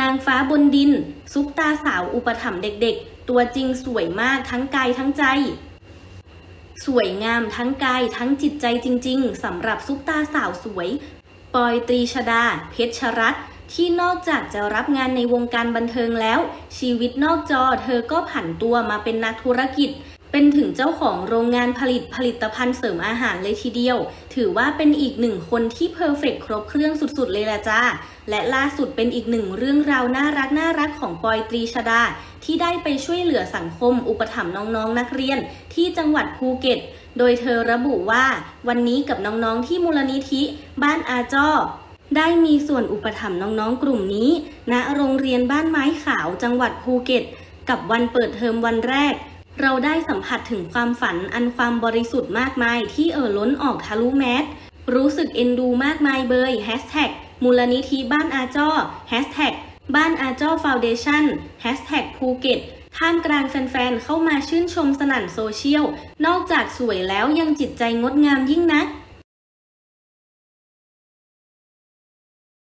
นางฟ้าบนดิน ซุปตาสาวอุปถัมภ์เด็กๆ ตัวจริงสวยมากทั้งกายทั้งใจ สวยงามทั้งกายทั้งจิตใจจริงๆสำหรับซุปตาสาวสวย ปอยตรีชดา เพชรรัตน์ที่นอกจากจะรับงานในวงการบันเทิงแล้ว ชีวิตนอกจอเธอก็ผันตัวมาเป็นนักธุรกิจ เป็นถึงเจ้าของโรงงานผลิตผลิตภัณฑ์เสริมอาหารเลยทีเดียว ถือว่าเป็นอีกหนึ่งคนที่เพอร์เฟกครบเครื่องสุดๆ เลยละจ้า และล่าสุดเป็นอีกหนึ่งเรื่องราวน่ารักน่ารักของปอยตรีชดา ที่ได้ไปช่วยเหลือสังคมอุปถัมภ์น้องๆ นักเรียน ที่จังหวัดภูเก็ต โดยเธอระบุว่า วันนี้กับน้องๆ ที่มูลนิธิ บ้านอาจ้อได้มีส่วนอุปถัมภ์น้องๆ กลุ่มนี้ณโรงเรียนบ้านไม้ขาวจังหวัดภูเก็ต กับวันเปิดเทอมวันแรก เราได้สัมผัสถึงความฝันอันความบริสุทธิ์มากมายที่เอ่อล้นออกทะลุแมสรู้สึกเอ็นดูมากมายเบยแฮชแท็กมูลนิธิบ้านอาจ้อแฮชแท็กบ้านอาจ้อฟาวเดชั่นแฮชแท็กภูเก็ตท่ามกลางแฟนๆ เข้ามาชื่นชมสนั่นโซเชียล นอกจากสวยแล้วยังจิตใจงดงามยิ่งนัก